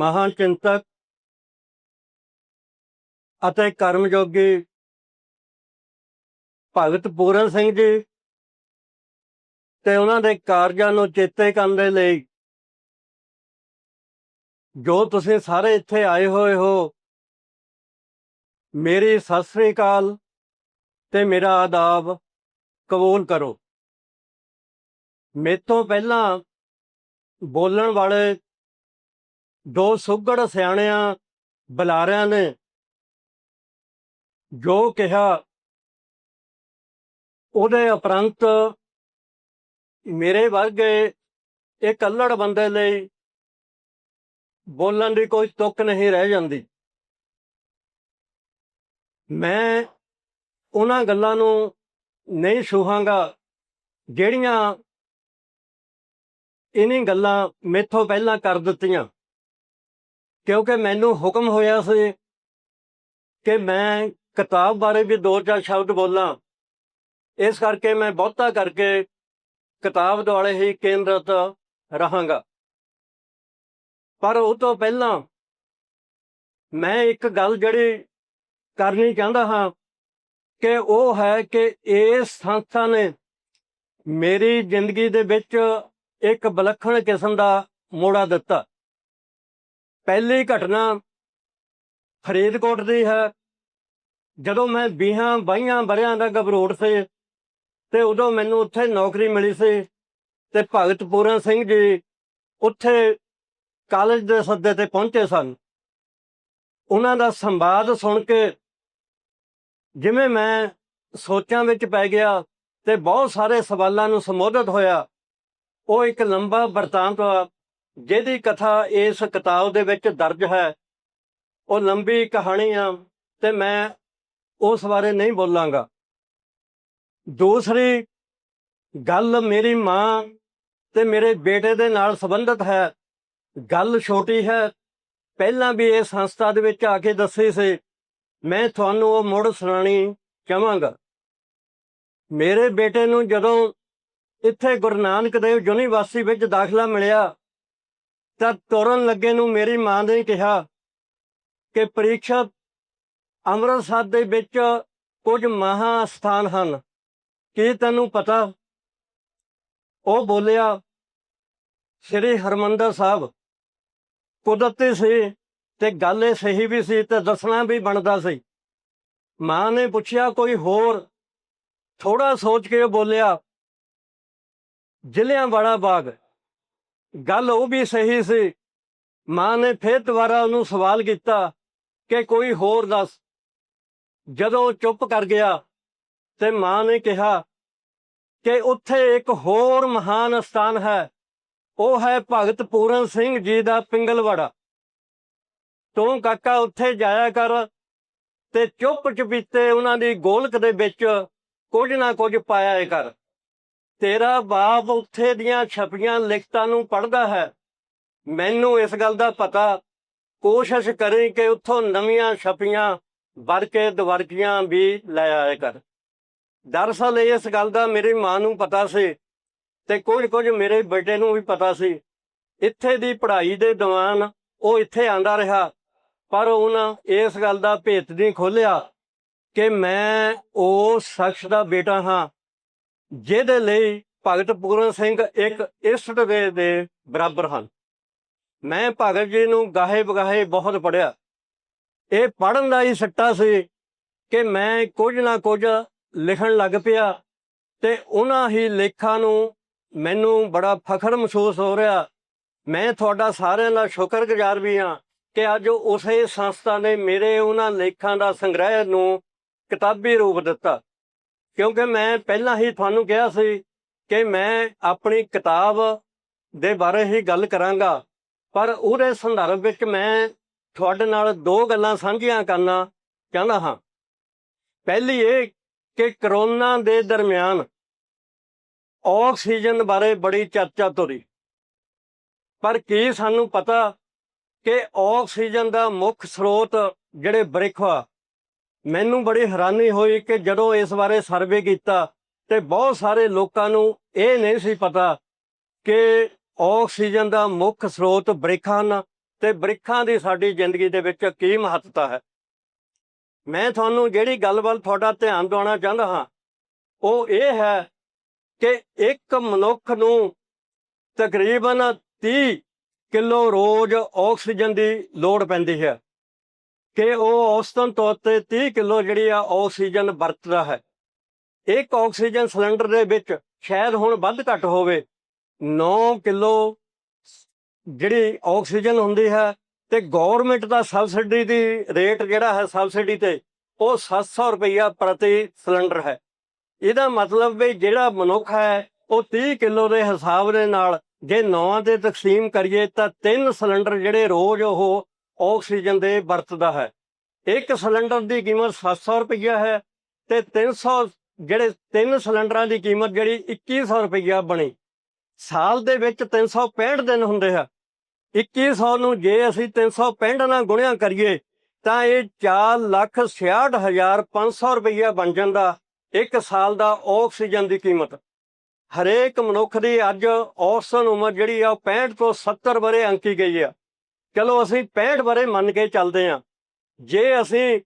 ਮਹਾਨ ਚਿੰਤਕ ਅਤੇ ਕਰਮਯੋਗੀ ਭਗਤ ਪੂਰਨ ਸਿੰਘ ਜੀ ਤੇ ਉਹਨਾਂ ਦੇ ਕਾਰਜਾਂ ਨੂੰ ਚੇਤੇ ਕਰਨ ਦੇ ਲਈ ਜੋ ਤੁਸੀਂ ਸਾਰੇ ਇੱਥੇ ਆਏ ਹੋਏ ਹੋ, ਮੇਰੀ ਸਤਿ ਸ੍ਰੀ ਅਕਾਲ ਤੇ ਮੇਰਾ ਆਦਾਬ ਕਬੂਲ ਕਰੋ। ਮੇਤੋਂ ਪਹਿਲਾਂ ਬੋਲਣ ਵਾਲੇ ਦੋ ਸੁਗੜ ਸਿਆਣਿਆਂ ਬੁਲਾਰਿਆਂ ਨੇ ਜੋ ਕਿਹਾ, ਉਹਦੇ ਉਪਰੰਤ ਮੇਰੇ ਵਰਗੇ ਇੱਕ ਅਲੜ ਬੰਦੇ ਲਈ ਬੋਲਣ ਦੀ ਕੋਈ ਤੁਕ ਨਹੀਂ ਰਹਿ ਜਾਂਦੀ। ਮੈਂ ਉਹਨਾਂ ਗੱਲਾਂ ਨੂੰ ਨਹੀਂ ਛੂਹਾਂਗਾ, ਜਿਹੜੀਆਂ ਇਨੀ ਗੱਲਾਂ ਮੇਥੋਂ ਪਹਿਲਾਂ ਕਰ ਦਿੱਤੀਆਂ। ਕਿਉਂਕਿ ਮੈਨੂੰ ਹੁਕਮ ਹੋਇਆ ਸੀ ਕਿ ਮੈਂ ਕਿਤਾਬ ਬਾਰੇ ਵੀ ਦੋ ਚਾਰ ਸ਼ਬਦ ਬੋਲਾਂ। ਇਸ ਕਰਕੇ ਮੈਂ ਬਹੁਤਾ ਕਰਕੇ ਕਿਤਾਬ ਦੁਆਲੇ ਹੀ ਕੇਂਦਰਿਤ ਰਹਾਂਗਾ। ਪਰ ਉਹ ਤੋਂ ਪਹਿਲਾਂ ਮੈਂ ਇੱਕ ਗੱਲ ਜਿਹੜੀ ਕਰਨੀ ਚਾਹੁੰਦਾ ਹਾਂ ਕਿ ਉਹ ਹੈ ਕਿ ਇਸ ਸੰਸਥਾ ਨੇ ਮੇਰੀ ਜ਼ਿੰਦਗੀ ਦੇ ਵਿੱਚ ਇੱਕ ਵਿਲੱਖਣ ਕਿਸਮ ਦਾ ਮੋੜਾ ਦਿੱਤਾ। ਪਹਿਲੀ ਘਟਨਾ ਫਰੀਦਕੋਟ ਦੀ ਹੈ। ਜਦੋਂ ਮੈਂ 20 22 ਬਰਿਆਂ ਦਾ ਗਬਰੋੜ ਸੀ ਤੇ ਉਦੋਂ ਮੈਨੂੰ ਉੱਥੇ ਨੌਕਰੀ ਮਿਲੀ ਸੀ ਤੇ ਭਗਤ ਪੂਰਨ ਸਿੰਘ ਜੀ ਉੱਥੇ ਕਾਲਜ ਦੇ ਸੱਦੇ ਤੇ ਪਹੁੰਚੇ ਸਨ। ਉਹਨਾਂ ਦਾ ਸੰਵਾਦ ਸੁਣ ਕੇ ਜਿਵੇਂ ਮੈਂ ਸੋਚਾਂ ਵਿੱਚ ਪੈ ਗਿਆ ਤੇ ਬਹੁਤ ਸਾਰੇ ਸਵਾਲਾਂ ਨੂੰ ਸੰਬੋਧਿਤ ਹੋਇਆ ਉਹ ਇੱਕ ਲੰਬਾ ਵਰਤਾਂਤ ਆ, ਜਿਹਦੀ ਕਥਾ ਇਸ ਕਿਤਾਬ ਦੇ ਵਿੱਚ ਦਰਜ ਹੈ, ਉਹ ਲੰਬੀ ਕਹਾਣੀ ਆ ਤੇ ਮੈਂ ਉਸ ਬਾਰੇ ਨਹੀਂ ਬੋਲਾਂਗਾ। ਦੂਸਰੀ ਗੱਲ ਮੇਰੀ ਮਾਂ ਤੇ ਮੇਰੇ ਬੇਟੇ ਦੇ ਨਾਲ ਸੰਬੰਧਿਤ ਹੈ। ਗੱਲ ਛੋਟੀ ਹੈ। ਪਹਿਲਾਂ ਵੀ ਇਹ ਸੰਸਥਾ ਦੇ ਵਿੱਚ ਆ ਕੇ ਦੱਸੀ ਸੀ, ਮੈਂ ਤੁਹਾਨੂੰ ਉਹ ਮੁੜ ਸੁਣਾਣੀ ਚਾਹਾਂਗਾ। ਮੇਰੇ ਬੇਟੇ ਨੂੰ ਜਦੋਂ ਇੱਥੇ ਗੁਰੂ ਨਾਨਕ ਦੇਵ ਯੂਨੀਵਰਸਿਟੀ ਵਿੱਚ ਦਾਖਲਾ ਮਿਲਿਆ ਤਾਂ ਤੋਰਨ ਲੱਗੇ ਨੂੰ ਮੇਰੀ ਮਾਂ ਨੇ ਕਿਹਾ ਕਿ ਪ੍ਰੀਖਿਆ ਅੰਮ੍ਰਿਤਸਰ ਦੇ ਵਿੱਚ ਕੁਝ ਮਹਾ ਸਥਾਨ ਹਨ। ਕੀ ਤੈਨੂੰ ਪਤਾ? ਉਹ ਬੋਲਿਆ, ਸ੍ਰੀ ਹਰਮੰਦਰ ਸਾਹਿਬ, ਕੁਦਰਤੀ ਸੀ ਤੇ ਗੱਲ ਇਹ ਸਹੀ ਵੀ ਸੀ ਤੇ ਦੱਸਣਾ ਵੀ ਬਣਦਾ ਸੀ। ਮਾਂ ਨੇ ਪੁੱਛਿਆ ਕੋਈ ਹੋਰ। ਥੋੜਾ ਸੋਚ ਕੇ ਉਹ ਬੋਲਿਆ ਜ਼ਿਲ੍ਹਿਆਂ ਵਾਲਾ ਬਾਗ ਗੱਲ ਉਹ ਵੀ ਸਹੀ ਸੀ। ਮਾਂ ਨੇ ਫਿਰ ਦੁਬਾਰਾ ਉਹਨੂੰ ਸਵਾਲ ਕੀਤਾ ਕਿ ਕੋਈ ਹੋਰ ਦੱਸ। ਜਦੋਂ ਚੁੱਪ ਕਰ ਗਿਆ ਤੇ ਮਾਂ ਨੇ ਕਿਹਾ ਕਿ ਉੱਥੇ ਇੱਕ ਹੋਰ ਮਹਾਨ ਸਥਾਨ ਹੈ। ਉਹ ਹੈ ਭਗਤ ਪੂਰਨ ਸਿੰਘ ਜੀ ਦਾ ਪਿੰਗਲਵਾੜਾ। ਤੂੰ ਕਾਕਾ ਉੱਥੇ ਜਾਇਆ ਕਰ ਤੇ ਚੁੱਪ ਚਪੀਤੇ ਉਹਨਾਂ ਦੀ ਗੋਲਕ ਦੇ ਵਿੱਚ ਕੁਝ ਨਾ ਕੁਝ ਪਾਇਆ ਕਰ। ਤੇਰਾ ਬਾਪ ਉੱਥੇ ਦੀਆਂ ਛਪੀਆਂ ਲਿਖਤਾਂ ਨੂੰ ਪੜ੍ਹਦਾ ਹੈ। ਮੈਨੂੰ ਇਸ ਗੱਲ ਦਾ ਪਤਾ। ਕੋਸ਼ਿਸ਼ ਕਰੇ ਕਿ ਉੱਥੋਂ ਨਵੀਆਂ ਛਪੀਆਂ ਵਰਕੇ ਦਵਰਕੀਆਂ ਵੀ ਲੈ ਆਇਆ ਕਰ। ਦਰਅਸਲ ਇਸ ਗੱਲ ਦਾ ਮੇਰੀ ਮਾਂ ਨੂੰ ਪਤਾ ਸੀ ਤੇ ਕੁਝ ਕੁਝ ਮੇਰੇ ਬੇਟੇ ਨੂੰ ਵੀ ਪਤਾ ਸੀ। ਇੱਥੇ ਦੀ ਪੜ੍ਹਾਈ ਦੇ ਦੌਰਾਨ ਉਹ ਇੱਥੇ ਆਂਦਾ ਰਿਹਾ, ਪਰ ਉਹਨਾਂ ਇਸ ਗੱਲ ਦਾ ਭੇਤ ਨਹੀਂ ਖੋਲਿਆ ਕਿ ਮੈਂ ਉਸ ਸ਼ਖਸ ਦਾ ਬੇਟਾ ਹਾਂ। ਜਿਹਦੇ ਲਈ ਭਗਤ ਪੂਰਨ ਸਿੰਘ ਇੱਕ ਇਸਟ ਦੇ ਦੇ ਬਰਾਬਰ ਹਨ। ਮੈਂ ਭਗਤ ਜੀ ਨੂੰ ਗਾਹੇ ਬਗਾਹੇ ਬਹੁਤ ਪੜਿਆ ਇਹ ਪੜਨ ਦਾ ਹੀ ਸੱਟਾ ਸੀ ਕਿ ਮੈਂ ਕੁਝ ਨਾ ਕੁਝ ਲਿਖਣ ਲੱਗ ਪਿਆ ਤੇ ਉਹਨਾਂ ਹੀ ਲੇਖਾਂ ਨੂੰ ਮੈਨੂੰ ਬੜਾ ਫਖਰ ਮਹਿਸੂਸ ਹੋ ਰਿਹਾ। ਮੈਂ ਤੁਹਾਡਾ ਸਾਰਿਆਂ ਦਾ ਸ਼ੁਕਰਗੁਜ਼ਾਰ ਵੀ ਹਾਂ ਕਿ ਅੱਜ ਉਸੇ ਸੰਸਥਾ ਨੇ ਮੇਰੇ ਉਹਨਾਂ ਲੇਖਾਂ ਦਾ ਸੰਗ੍ਰਹਿ ਨੂੰ ਕਿਤਾਬੀ ਰੂਪ ਦਿੱਤਾ। ਕਿਉਂਕਿ ਮੈਂ ਪਹਿਲਾਂ ਹੀ ਤੁਹਾਨੂੰ ਕਿਹਾ ਸੀ ਕਿ ਮੈਂ ਆਪਣੀ ਕਿਤਾਬ ਦੇ ਬਾਰੇ ਹੀ ਗੱਲ ਕਰਾਂਗਾ। ਪਰ ਉਹਦੇ ਸੰਦਰਭ ਵਿੱਚ ਮੈਂ ਤੁਹਾਡੇ ਨਾਲ ਦੋ ਗੱਲਾਂ ਸਾਂਝੀਆਂ ਕਰਨਾ ਚਾਹੁੰਦਾ ਹਾਂ। ਪਹਿਲੀ ਇਹ ਕਿ ਕਰੋਨਾ ਦੇ ਦਰਮਿਆਨ ਆਕਸੀਜਨ ਬਾਰੇ ਬੜੀ ਚਰਚਾ ਤੁਰੀ। ਪਰ ਕੀ ਸਾਨੂੰ ਪਤਾ ਕਿ ਆਕਸੀਜਨ ਦਾ ਮੁੱਖ ਸਰੋਤ ਜਿਹੜੇ ਬ੍ਰਿਖਵਾ ਮੈਨੂੰ ਬੜੀ ਹੈਰਾਨੀ ਹੋਈ ਕਿ ਜਦੋਂ ਇਸ ਬਾਰੇ ਸਰਵੇ ਕੀਤਾ ਤੇ ਬਹੁਤ ਸਾਰੇ ਲੋਕਾਂ ਨੂੰ ਇਹ ਨਹੀਂ ਸੀ ਪਤਾ ਕਿ ਆਕਸੀਜਨ ਦਾ ਮੁੱਖ ਸਰੋਤ ਬ੍ਰਿਖਾਂ ਹਨ ਤੇ ਬ੍ਰਿਖਾਂ ਦੀ ਸਾਡੀ ਜ਼ਿੰਦਗੀ ਦੇ ਵਿੱਚ ਕੀ ਮਹੱਤਤਾ ਹੈ। ਮੈਂ ਤੁਹਾਨੂੰ ਜਿਹੜੀ ਗੱਲ ਵੱਲ ਤੁਹਾਡਾ ਧਿਆਨ ਦਿਵਾਉਣਾ ਚਾਹੁੰਦਾ ਹਾਂ, ਉਹ ਇਹ ਹੈ ਕਿ ਇੱਕ ਮਨੁੱਖ ਨੂੰ ਤਕਰੀਬਨ 30 ਕਿਲੋ ਰੋਜ਼ ਆਕਸੀਜਨ ਦੀ ਲੋੜ ਪੈਂਦੀ ਹੈ। ਕਿ ਉਹ ਔਸਤਨ ਤੌਰ ਤੇ 30 ਕਿਲੋ ਜਿਹੜੀ ਆ ਆਕਸੀਜਨ ਵਰਤਦਾ ਹੈ। ਇੱਕ ਆਕਸੀਜਨ ਸਿਲੰਡਰ ਦੇ ਵਿੱਚ ਸ਼ਾਇਦ ਹੁਣ ਵੱਧ ਘੱਟ ਹੋਵੇ 9 ਕਿਲੋ ਜਿਹੜੀ ਆਕਸੀਜਨ ਹੁੰਦੀ ਹੈ ਤੇ ਗਵਰਨਮੈਂਟ ਦਾ ਸਬਸਿਡੀ ਦੀ ਰੇਟ ਜਿਹੜਾ ਹੈ ਸਬਸਿਡੀ ਤੇ, ਉਹ 700 ਰੁਪਈਆ ਪ੍ਰਤੀ ਸਿਲੰਡਰ ਹੈ। ਇਹਦਾ ਮਤਲਬ ਵੀ ਜਿਹੜਾ ਮਨੁੱਖ ਹੈ, ਉਹ 30 ਕਿਲੋ ਦੇ ਹਿਸਾਬ ਦੇ ਨਾਲ ਜੇ ਨੌਂ ਤੇ ਤਕਸੀਮ ਕਰੀਏ ਤਾਂ ਤਿੰਨ ਸਿਲੰਡਰ ਜਿਹੜੇ ਰੋਜ਼ ਉਹ ਆਕਸੀਜਨ ਦੇ ਵਰਤਦਾ ਹੈ। ਇੱਕ ਸਿਲੰਡਰ ਦੀ ਕੀਮਤ 700 ਰੁਪਈਆ ਹੈ ਤੇ 300 ਜਿਹੜੇ ਤਿੰਨ ਸਿਲੰਡਰਾਂ ਦੀ ਕੀਮਤ ਜਿਹੜੀ 2100 ਰੁਪਈਆ ਬਣੀ। ਸਾਲ ਦੇ ਵਿੱਚ 365 ਦਿਨ ਹੁੰਦੇ ਆ। 2100 ਨੂੰ ਜੇ ਅਸੀਂ 365 ਨਾਲ ਗੁਣਿਆ ਕਰੀਏ, ਤਾਂ ਇਹ 466500 ਰੁਪਈਆ ਬਣ ਜਾਂਦਾ ਇੱਕ ਸਾਲ ਦਾ ਆਕਸੀਜਨ ਦੀ ਕੀਮਤ। ਹਰੇਕ ਮਨੁੱਖ ਦੀ ਅੱਜ ਔਸਤਨ ਉਮਰ ਜਿਹੜੀ ਆ ਉਹ 65 ਤੋਂ 70 ਬਰੇ ਅੰਕੀ ਗਈ ਆ। ਚਲੋ ਅਸੀਂ 65 ਬਰੇ ਮੰਨ ਕੇ ਚੱਲਦੇ ਹਾਂ। ਜੇ ਅਸੀਂ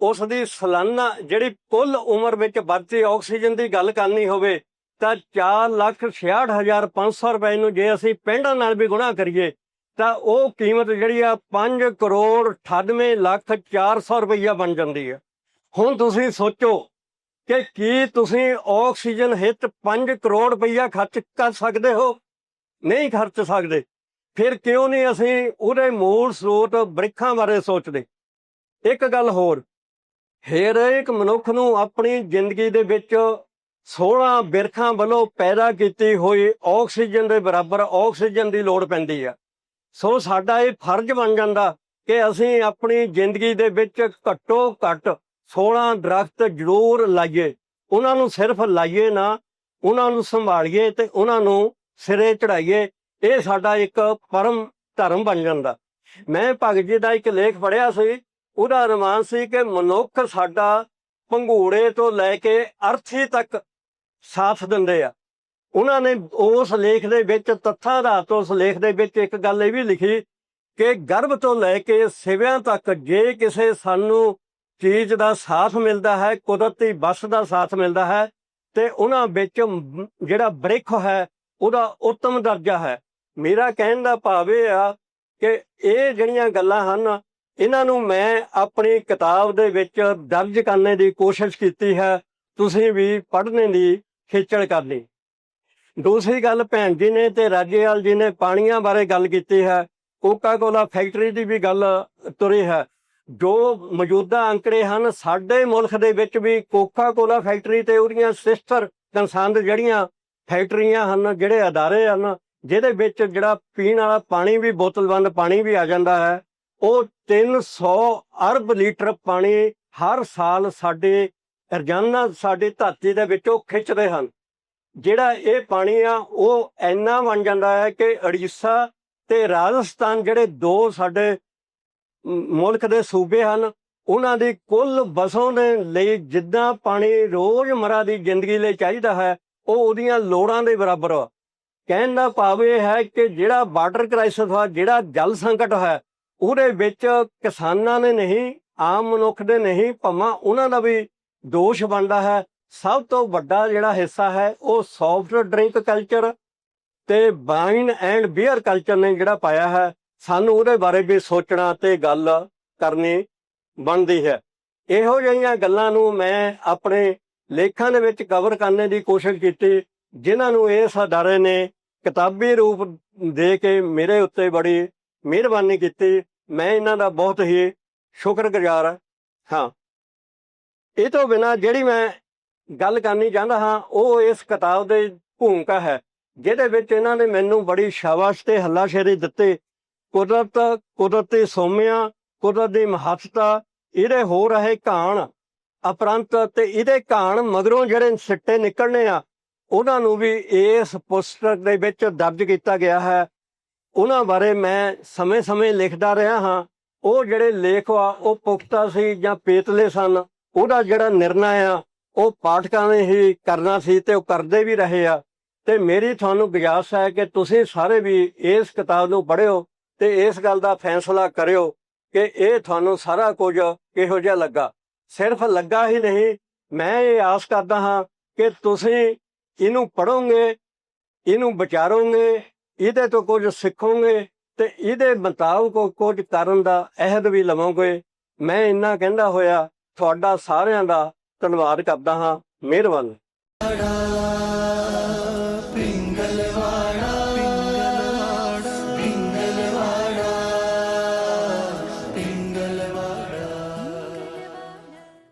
ਉਸ ਦੀ ਸਾਲਾਨਾ, ਜਿਹੜੀ ਕੁੱਲ ਉਮਰ ਵਿੱਚ ਵੱਧਦੀ ਆਕਸੀਜਨ ਦੀ ਗੱਲ ਕਰਨੀ ਹੋਵੇ, ਤਾਂ 466500 ਰੁਪਏ ਨੂੰ ਜੇ ਅਸੀਂ ਪਿੰਡਾਂ ਨਾਲ ਵੀ ਗੁਣਾ ਕਰੀਏ, ਤਾਂ ਉਹ ਕੀਮਤ ਜਿਹੜੀ ਆ 5 ਕਰੋੜ 98 ਲੱਖ 400 ਰੁਪਈਆ ਬਣ ਜਾਂਦੀ ਹੈ ਹੁਣ ਤੁਸੀਂ ਸੋਚੋ ਕਿ ਕੀ ਤੁਸੀਂ ਆਕਸੀਜਨ ਹਿੱਤ 5 ਕਰੋੜ ਰੁਪਈਆ ਖਰਚ ਕਰ ਸਕਦੇ ਹੋ? ਨਹੀਂ ਖਰਚ ਸਕਦੇ। ਫਿਰ ਕਿਉਂ ਨਹੀਂ ਅਸੀਂ ਉਹਦੇ ਮੂਲ ਸਰੋਤ ਬ੍ਰਿਖਾਂ ਬਾਰੇ ਸੋਚਦੇ? ਇੱਕ ਗੱਲ ਹੋਰ, ਹਰੇਕ ਮਨੁੱਖ ਨੂੰ ਆਪਣੀ ਜ਼ਿੰਦਗੀ ਦੇ ਵਿੱਚ 16 ਬਿਰਖਾਂ ਵੱਲੋਂ ਪੈਦਾ ਕੀਤੀ ਹੋਈ ਆਕਸੀਜਨ ਦੇ ਬਰਾਬਰ ਆਕਸੀਜਨ ਦੀ ਲੋੜ ਪੈਂਦੀ ਆ। ਸੋ ਸਾਡਾ ਇਹ ਫਰਜ਼ ਬਣ ਜਾਂਦਾ ਕਿ ਅਸੀਂ ਆਪਣੀ ਜ਼ਿੰਦਗੀ ਦੇ ਵਿੱਚ ਘੱਟੋ ਘੱਟ 16 ਦਰਖਤ ਜ਼ਰੂਰ ਲਾਈਏ। ਉਹਨਾਂ ਨੂੰ ਸਿਰਫ ਲਾਈਏ ਨਾ, ਉਹਨਾਂ ਨੂੰ ਸੰਭਾਲੀਏ ਤੇ ਉਹਨਾਂ ਨੂੰ ਸਿਰੇ ਚੜਾਈਏ ਇਹ ਸਾਡਾ ਇੱਕ ਪਰਮ ਧਰਮ ਬਣ ਜਾਂਦਾ। ਮੈਂ ਭਗਤ ਜੀ ਦਾ ਇੱਕ ਲੇਖ ਪੜਿਆ ਸੀ, ਉਹਦਾ ਅਨੁਮਾਨ ਸੀ ਕਿ ਮਨੁੱਖ ਸਾਡਾ ਪੰਘੂੜੇ ਤੋਂ ਲੈ ਕੇ ਅਰਥੀ ਤੱਕ ਸਾਥ ਦਿੰਦੇ ਆ। ਉਹਨਾਂ ਨੇ ਉਸ ਲੇਖ ਦੇ ਵਿੱਚ ਤੱਥਾਂ ਦਾ ਤੋਂ ਉਸ ਲੇਖ ਦੇ ਵਿੱਚ ਇੱਕ ਗੱਲ ਇਹ ਵੀ ਲਿਖੀ ਕਿ ਗਰਭ ਤੋਂ ਲੈ ਕੇ ਸਿਵਿਆਂ ਤੱਕ ਜੇ ਕਿਸੇ ਸਾਨੂੰ ਚੀਜ਼ ਦਾ ਸਾਥ ਮਿਲਦਾ ਹੈ, ਕੁਦਰਤੀ ਬਸ ਦਾ ਸਾਥ ਮਿਲਦਾ ਹੈ, ਤੇ ਉਹਨਾਂ ਵਿੱਚ ਜਿਹੜਾ ਬ੍ਰਿਖ ਹੈ, ਉਹਦਾ ਉੱਤਮ ਦਰਜਾ ਹੈ। ਮੇਰਾ ਕਹਿਣ ਦਾ ਭਾਵ ਇਹ ਆ ਕਿ ਇਹ ਜਿਹੜੀਆਂ ਗੱਲਾਂ ਹਨ, ਇਹਨਾਂ ਨੂੰ ਮੈਂ ਆਪਣੀ ਕਿਤਾਬ ਦੇ ਵਿੱਚ ਦਰਜ ਕਰਨੇ ਦੀ ਕੋਸ਼ਿਸ਼ ਕੀਤੀ ਹੈ, ਤੁਸੀਂ ਵੀ ਪੜ੍ਹਨੇ ਦੀ ਖੇਚਲ ਕਰਨੀ। ਦੂਸਰੀ ਗੱਲ ਭੈਣ ਜੀ ਨੇ ਤੇ ਰਾਜੇਵਾਲ ਜੀ ਨੇ ਪਾਣੀਆਂ ਬਾਰੇ ਗੱਲ ਕੀਤੀ ਹੈ ਕੋਕਾ ਕੋਲਾ ਫੈਕਟਰੀ ਦੀ ਵੀ ਗੱਲ ਤੁਰੀ ਹੈ। ਜੋ ਮੌਜੂਦਾ ਅੰਕੜੇ ਹਨ, ਸਾਡੇ ਮੁਲਕ ਦੇ ਵਿੱਚ ਵੀ ਕੋਕਾ ਕੋਲਾ ਫੈਕਟਰੀ ਤੇ ਉਹਦੀਆਂ ਸਿਸਟਰ, ਕੰਸੰਦ ਜਿਹੜੀਆਂ ਫੈਕਟਰੀਆਂ ਹਨ, ਜਿਹੜੇ ਅਦਾਰੇ ਹਨ ਜਿਹਦੇ ਵਿੱਚ ਜਿਹੜਾ ਪੀਣ ਵਾਲਾ ਪਾਣੀ ਵੀ ਬੋਤਲਬੰਦ ਪਾਣੀ ਵੀ ਆ ਜਾਂਦਾ ਹੈ, ਉਹ 300 ਅਰਬ ਲੀਟਰ ਪਾਣੀ ਹਰ ਸਾਲ ਸਾਡੇ ਰੋਜ਼ਾਨਾ ਸਾਡੀ ਧਰਤੀ ਦੇ ਵਿੱਚੋਂ ਖਿੱਚਦੇ ਹਨ। ਜਿਹੜਾ ਇਹ ਪਾਣੀ ਆ, ਉਹ ਇੰਨਾ ਬਣ ਜਾਂਦਾ ਹੈ ਕਿ ਉੜੀਸਾ ਤੇ ਰਾਜਸਥਾਨ ਜਿਹੜੇ ਦੋ ਸਾਡੇ ਮੁਲਕ ਦੇ ਸੂਬੇ ਹਨ, ਉਹਨਾਂ ਦੀ ਕੁੱਲ ਵਸੋਂ ਦੇ ਲਈ ਜਿੱਦਾਂ ਪਾਣੀ ਰੋਜ਼ਮਰਾ ਦੀ ਜ਼ਿੰਦਗੀ ਲਈ ਚਾਹੀਦਾ ਹੈ, ਉਹ ਉਹਦੀਆਂ ਲੋੜਾਂ ਦੇ ਬਰਾਬਰ ਆ। ਕਹਿਣ ਦਾ ਭਾਵ ਇਹ ਹੈ ਕਿ ਜਿਹੜਾ ਵਾਟਰ ਕ੍ਰਾਈਸਿਸ ਹੈ ਜਿਹੜਾ ਜਲ ਸੰਕਟ ਹੈ, ਉਹਦੇ ਵਿੱਚ ਕਿਸਾਨਾਂ ਨੇ ਨਹੀਂ, ਆਮ ਮਨੁੱਖ ਦੇ ਨਹੀਂ, ਭਾਵੇਂ ਉਹਨਾਂ ਦਾ ਵੀ ਦੋਸ਼ ਬਣਦਾ ਹੈ। ਸਭ ਤੋਂ ਵੱਡਾ ਜਿਹੜਾ ਹਿੱਸਾ ਹੈ, ਉਹ ਸੌਫਟ ਡਰਿੰਕ ਕਲਚਰ ਤੇ ਵਾਈਨ ਐਂਡ ਬੀਅਰ ਕਲਚਰ ਨੇ ਜਿਹੜਾ ਪਾਇਆ ਹੈ। ਸਾਨੂੰ ਉਹਦੇ ਬਾਰੇ ਵੀ ਸੋਚਣਾ ਤੇ ਗੱਲ ਕਰਨੀ ਬਣਦੀ ਹੈ। ਇਹੋ ਜਿਹੀਆਂ ਗੱਲਾਂ ਨੂੰ ਮੈਂ ਆਪਣੇ ਲੇਖਾਂ ਦੇ ਵਿੱਚ ਕਵਰ ਕਰਨ ਦੀ ਕੋਸ਼ਿਸ਼ ਕੀਤੀ। ਜਿਨ੍ਹਾਂ ਨੂੰ ਇਸ ਅਦਾਰੇ ਨੇ, ਕਿਤਾਬੀ ਰੂਪ ਦੇ ਕੇ ਮੇਰੇ ਉੱਤੇ ਬੜੀ ਮਿਹਰਬਾਨੀ ਕੀਤੀ। ਮੈਂ ਇਹਨਾਂ ਦਾ ਬਹੁਤ ਹੀ ਸ਼ੁਕਰਗੁਜ਼ਾਰ ਹਾਂ। ਇਹ ਤੋਂ ਬਿਨਾ ਜਿਹੜੀ ਮੈਂ ਗੱਲ ਕਰਨੀ ਚਾਹੁੰਦਾ ਹਾਂ, ਉਹ ਇਸ ਕਿਤਾਬ ਦੇ ਭੂਮਿਕਾ ਹੈ, ਜਿਹਦੇ ਵਿੱਚ ਇਹਨਾਂ ਨੇ ਮੈਨੂੰ ਬੜੀ ਸ਼ਾਬਾਸ਼ ਤੇ ਹੱਲਾਸ਼ੇਰੀ ਦਿੱਤੀ। ਕੁਦਰਤ, ਕੁਦਰਤੀ ਸੋਮਿਆਂ, ਕੁਦਰਤ ਦੀ ਮਹੱਤਤਾ, ਇਹਦੇ ਹੋ ਰਹੇ ਘਾਣ ਅਪਰੰਤ ਤੇ ਇਹਦੇ ਘਾਣ ਮਗਰੋਂ ਜਿਹੜੇ ਸਿੱਟੇ ਨਿਕਲਣੇ ਆ ਉਹਨਾਂ ਨੂੰ ਵੀ ਇਸ ਪੁਸਤਕ ਦੇ ਵਿੱਚ ਦਰਜ ਕੀਤਾ ਗਿਆ ਹੈ। ਉਹਨਾਂ ਬਾਰੇ ਮੈਂ ਸਮੇਂ-ਸਮੇਂ ਲਿਖਦਾ ਰਿਹਾ ਹਾਂ। ਉਹ ਜਿਹੜੇ ਲੇਖ ਆ, ਉਹ ਪੁਖਤਾ ਸੀ ਜਾਂ ਪੇਤਲੇ ਸਨ। ਉਹਦਾ ਜਿਹੜਾ ਨਿਰਣਾ ਆ, ਉਹ ਪਾਠਕਾਂ ਨੇ ਹੀ ਕਰਨਾ ਸੀ ਤੇ ਉਹ ਕਰਦੇ ਵੀ ਰਹੇ ਆ। ਤੇ ਮੇਰੀ ਤੁਹਾਨੂੰ ਗੁਜ਼ਾਰਿਸ਼ ਹੈ ਕਿ ਤੁਸੀਂ ਸਾਰੇ ਵੀ ਇਸ ਕਿਤਾਬ ਨੂੰ ਪੜ੍ਹਿਓ ਤੇ ਇਸ ਗੱਲ ਦਾ ਫੈਸਲਾ ਕਰਿਓ ਕਿ ਇਹ ਤੁਹਾਨੂੰ ਸਾਰਾ ਕੁਝ ਕਿਹੋ ਜਿਹਾ ਲੱਗਾ। ਸਿਰਫ ਲੱਗਾ ਹੀ ਨਹੀਂ, ਮੈਂ ਇਹ ਆਸ ਕਰਦਾ ਹਾਂ ਕਿ ਤੁਸੀਂ ਇਹਨੂੰ ਪੜੋਗੇ ਇਹਨੂੰ ਵਿਚਾਰੋਗੇ, ਇਹਦੇ ਤੋਂ ਕੁਝ ਸਿੱਖੋਗੇ ਤੇ ਇਹਦੇ ਮੁਤਾਬਕ ਕੁਝ ਕਰਨ ਦਾ ਅਹਿਦ ਵੀ ਲਵੋਗੇ। ਮੈਂ ਇੰਨਾ ਕਹਿੰਦਾ ਹੋਇਆ, ਤੁਹਾਡਾ ਸਾਰਿਆਂ ਦਾ ਧੰਨਵਾਦ ਕਰਦਾ ਹਾਂ। ਮਿਹਰਬਾਨੀ।